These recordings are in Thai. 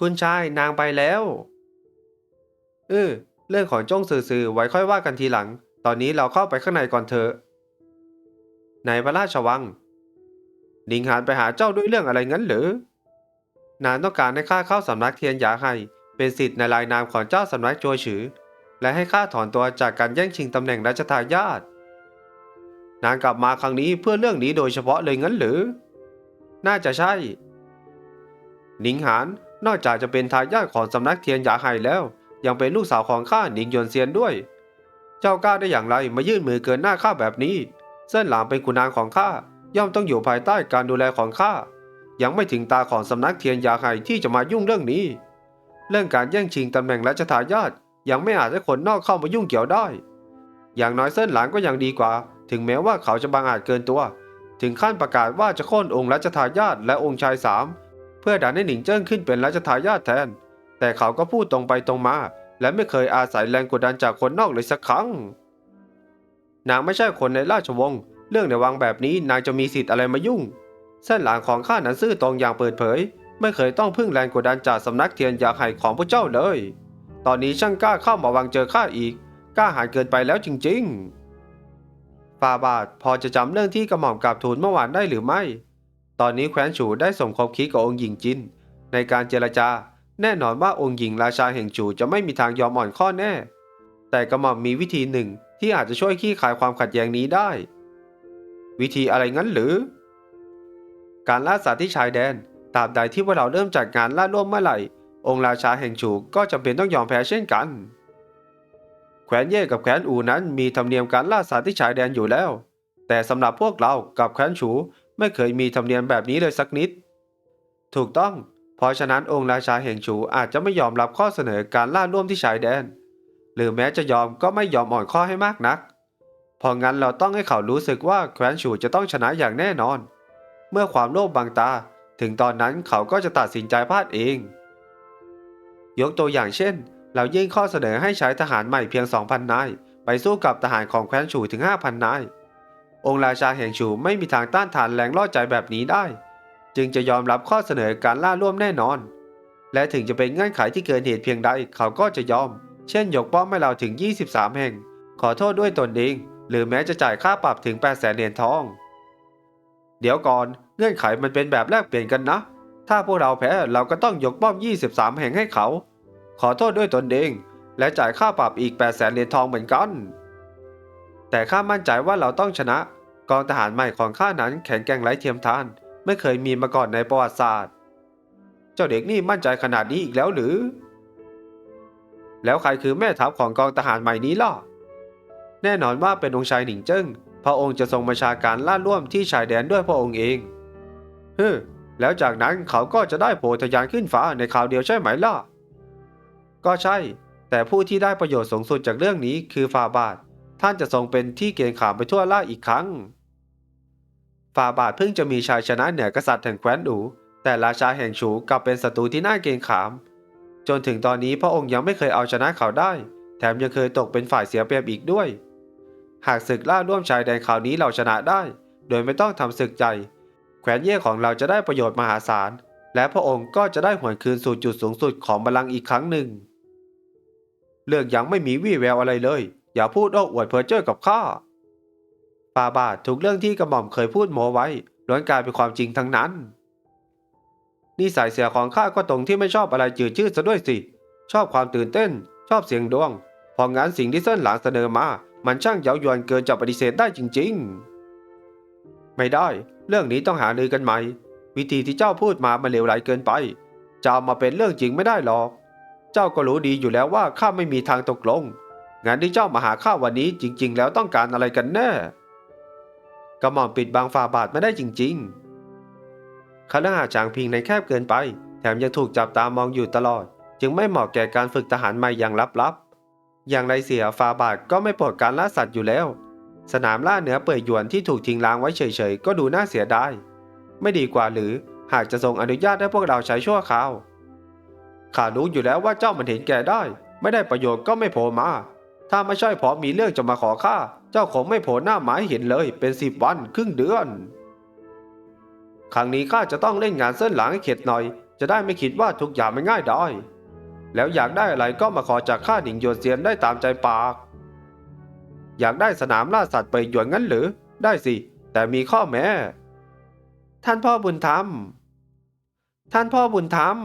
คุณชายนางไปแล้ว เออเรื่องของจ้องสื่อๆไว้ค่อยว่ากันทีหลัง ตอนนี้เราเข้าไปข้างในก่อนเถอะในพระราชวังนิงหานไปหาเจ้าด้วยเรื่องอะไรงั้นหรือนางต้องการให้ข้าเข้าสำนักเทียนหยาไห่เป็นสิทธิ์ในรายนามของเจ้าสำนักโจวฉือ และให้ข้าถอนตัวจากการแย่งชิงตำแหน่งรัชทายาทนางกลับมาครั้งนี้เพื่อเรื่องนี้โดยเฉพาะเลยงั้นหรือ น่าจะใช่หนิงหาน นอกจากจะเป็นทายาทของสำนักเทียนหยาไห่แล้ว ยังเป็นลูกสาวของข้าหนิงหยวนเซียนด้วย เจ้ากล้าได้อย่างไรมายื่นมือเกินหน้าข้าแบบนี้ เส้นหลางเป็นขุนนางของข้าย่อมต้องอยู่ภายใต้การดูแลของข้ายังไม่ถึงตาของสำนักเทียนยาไห่ที่จะมายุ่งเรื่องนี้ เรื่องการแย่งชิงตำแหน่งรัชทายาทยังไม่อาจให้คนนอกเข้ามายุ่งเกี่ยวได้ อย่างน้อยเส้นหลางก็ยังดีกว่า ถึงแม้ว่าเขาจะบังอาจเกินตัว ถึงขั้นประกาศว่าจะโค่นองค์รัชทายาทและองค์ชายสาม เพื่อดันให้หนิงเจิ้งขึ้นเป็นรัชทายาทแทน แต่เขาก็พูดตรงไปตรงมา และไม่เคยอาศัยแรงกดดันจากคนนอกเลยสักครั้ง นางไม่ใช่คนในราชวงศ์เรื่องในวังแบบนี้นางจะมีสิทธิ์อะไรมายุ่ง เส้นหลังของข้านั้นซื่อตรงอย่างเปิดเผย ไม่เคยต้องพึ่งแรงกดดันจากสำนักเทียนยาไห่ของพวกเจ้าเลย ตอนนี้ช่างกล้าเข้ามาวังเจอข้าอีก กล้าหาญเกินไปแล้วจริง ๆฟาบาทพอจะจำเรื่องที่กระหม่อมกราบทูลเมื่อวานได้หรือไม่ ตอนนี้แคว้นฉูได้สมคบคิดกับองค์หญิงจิน ในการเจรจา แน่นอนว่าองค์หญิงราชาแห่งฉูจะไม่มีทางยอมอ่อนข้อแน่ แต่กระหม่อมมีวิธีหนึ่งที่อาจจะช่วยคลี่คายความขัดแย้งนี้ได้ วิธีอะไรงั้นหรือ การล่าสัตว์ที่ชายแดนตราบใดที่พวกเราเริ่มจัดงานล่าร่วมเมื่อไหร่ องค์ราชาแห่งฉูก็จำเป็นต้องยอมแพ้เช่นกัน แขวนเย่กับแขวนอูนั้นมีธรรมเนียมการล่าสัตว์ที่ชายแดนอยู่แล้ว แต่สำหรับพวกเรากับแขวนฉู ไม่เคยมีธรรมเนียมแบบนี้เลยสักนิด ถูกต้อง เพราะฉะนั้นองค์ราชาแห่งฉูอาจจะไม่ยอมรับข้อเสนอการล่าร่วมที่ชายแดน หรือแม้จะยอมก็ไม่ยอมอ่อนข้อให้มากนักพราะงั้นเราต้องให้เขารู้สึกว่าแคว้นฉูจะต้องชนะอย่างแน่นอน เมื่อความโลภบังตา ถึงตอนนั้นเขาก็จะตัดสินใจพลาดเอง ยกตัวอย่างเช่น เรายื่นข้อเสนอให้ใช้ทหารใหม่เพียง 2,000 นาย ไปสู้กับทหารของแคว้นฉูถึง 5,000 นาย องค์ราชาแห่งฉูไม่มีทางต้านทานแรงล่อใจแบบนี้ได้ จึงจะยอมรับข้อเสนอการล่าร่วมแน่นอน และถึงจะเป็นเงื่อนไขที่เกินเหตุเพียงใดเขาก็จะยอม เช่นยกป้อมให้เราถึง 23 แห่ง ขอโทษด้วยตนเอง หรือแม้จะจ่ายค่าปรับถึง 8 0 0แสนเหรียญทอง เดี๋ยวก่อนเงื่อนไขมันเป็นแบบแลกเปลี่ยนกันนะ ถ้าพวกเราแพ้เราก็ต้องยกป้อม 23 แห่งให้เขา ขอโทษด้วยตนเอง และจ่ายค่าปรับอีก 8 0 0แสนเหรียญทองเหมือนกัน แต่ข้ามั่นใจว่าเราต้องชนะ กองทหารใหม่ของข้านั้นแข็งแกร่งไร้เทียมทาน ไม่เคยมีมาก่อนในประวัติศาสตร์ เจ้าเด็กนี่มั่นใจขนาดนี้อีกแล้วหรือ แล้วใครคือแม่ทัพของกองทหารใหม่นี้ล่ะ แน่นอนว่าเป็นองค์ชายหนิงเจิ้ง พระองค์จะทรงบัญชาการล่าร่วมที่ชายแดนด้วยพระองค์เอง เฮ้อแล้วจากนั้นเขาก็จะได้โผทะยานขึ้นฟ้าในคราวเดียวใช่ไหมล่ะ ก็ใช่ แต่ผู้ที่ได้ประโยชน์สูงสุดจากเรื่องนี้คือฟาบาท ท่านจะทรงเป็นที่เกณฑ์ขามไปทั่วล่าอีกครั้งฟาบาทเพิ่งจะมีชายชนะเหนือกษัตริย์แห่งแคว้นอูแต่ราชาแห่งฉูกลับเป็นศัตรูที่น่าเกรงขาม จนถึงตอนนี้พระองค์ยังไม่เคยเอาชนะเขาได้ แถมยังเคยตกเป็นฝ่ายเสียเปรียบอีกด้วย หากศึกล่าร่วมชายแดนคราวนี้เราชนะได้ โดยไม่ต้องทำศึกใหญ่แขวนเย่ของเราจะได้ประโยชน์มหาศาล และพระองค์ก็จะได้หวนคืนสู่จุดสูงสุดของบัลลังก์อีกครั้งหนึ่ง เรื่องยังไม่มีวี่แววอะไรเลย อย่าพูดโอ้อวดเพ้อเจ้อกับข้าปาบาททุกเรื่องที่กระหม่อมเคยพูดโมไว้ล้วนกลายเป็นความจริงทั้งนั้นนิสัยเสียของข้าก็ตรงที่ไม่ชอบอะไรจืดชืดซะด้วยสิ ชอบความตื่นเต้น ชอบเสียงดวงพราะงั้นสิ่งที่เส้นหลังเสนอมา มันช่างเย้ายวนเกินจะปฏิเสธได้จริง ๆ ไม่ได้ เรื่องนี้ต้องหารือกันใหม่ วิธีที่เจ้าพูดมามันเลวไหลเกินไปจะเอามาเป็นเรื่องจริงไม่ได้หรอก เจ้าก็รู้ดีอยู่แล้วว่าข้าไม่มีทางตกลง งานที่เจ้ามาหาข้าวันนี้จริง ๆ แล้วต้องการอะไรกันแน่กระหม่อมปิดบังฝ่าบาทไม่ได้จริงๆคฤหาจางพิงในแคบเกินไป แถมยังถูกจับตามองอยู่ตลอด จึงไม่เหมาะแก่การฝึกทหารใหม่อย่างลับๆ อย่างไรเสียฟาบาทก็ไม่โปรดการล่าสัตว์อยู่แล้ว สนามล่าเนื้อเปื่อยหยวนที่ถูกทิ้งล้างไว้เฉยๆ ก็ดูน่าเสียดาย ไม่ดีกว่าหรือหากจะทรงอนุญาตให้พวกเราใช้ชั่วคราว ข้ารู้อยู่แล้วว่าเจ้ามันเห็นแก่ได้ ไม่ได้ประโยชน์ก็ไม่โผล่มา ถ้าไม่ใช่เพราะมีเรื่องจะมาขอข้า เจ้าคงไม่โผล่หน้าหมายเห็นเลยเป็นสิบวันครึ่งเดือน ครั้งนี้ข้าจะต้องเล่นงานเส้นหลังให้เข็ดหน่อย จะได้ไม่คิดว่าทุกอย่างมันง่ายได้แล้วอยากได้อะไรก็มาขอจากข้าหนิงหยนเซียนได้ตามใจปาก อยากได้สนามล่าสัตว์ไปหยวนงั้นหรือ ได้สิ แต่มีข้อแม้ ท่านพ่อบุญธรรม ท่านพ่อบุญธรรม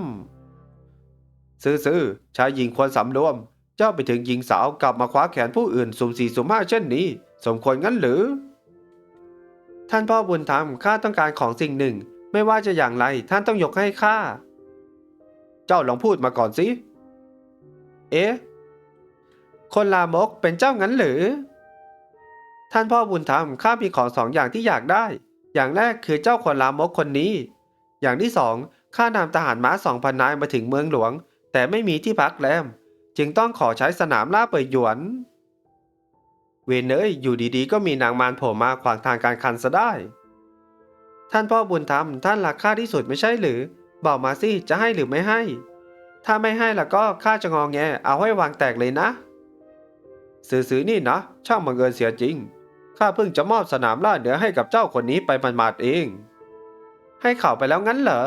ซื่อๆชายหญิงควรสำรวม เจ้าไปถึงหญิงสาวกลับมาคว้าแขนผู้อื่นสุ่มสี่สุ่มห้าเช่นนี้ สมควรงั้นหรือ ท่านพ่อบุญธรรมข้าต้องการของสิ่งหนึ่ง ไม่ว่าจะอย่างไรท่านต้องยกให้ข้า เจ้าลองพูดมาก่อนสิ เอ๊ะ คนลามกเป็นเจ้างั้นหรือ ท่านพ่อบุญธรรมข้ามีของสองอย่างที่อยากได้ อย่างแรกคือเจ้าคนลามกคนนี้ อย่างที่สองข้านำทหารม้าสองพันนายมาถึงเมืองหลวง แต่ไม่มีที่พักแรม จึงต้องขอใช้สนามล่าเปิดหยวน เวนเอ้ยอยู่ดีๆ ก็มีนางมารโผล่มาขวางทางการคันซะได้ ท่านพ่อบุญธรรมท่านรักข้าที่สุดไม่ใช่หรือ บอกมาสิจะให้หรือไม่ให้ ถ้าไม่ให้แล้วก็ข้าจะงองแงเอาให้วางแตกเลยนะซื้อๆนี่นะช่างบังเอิญเสียจริงข้าเพิ่งจะมอบสนามล่าเหนือให้กับเจ้าคนนี้ไปมันมาดเอง ให้เขาไปแล้วงั้นเหรอ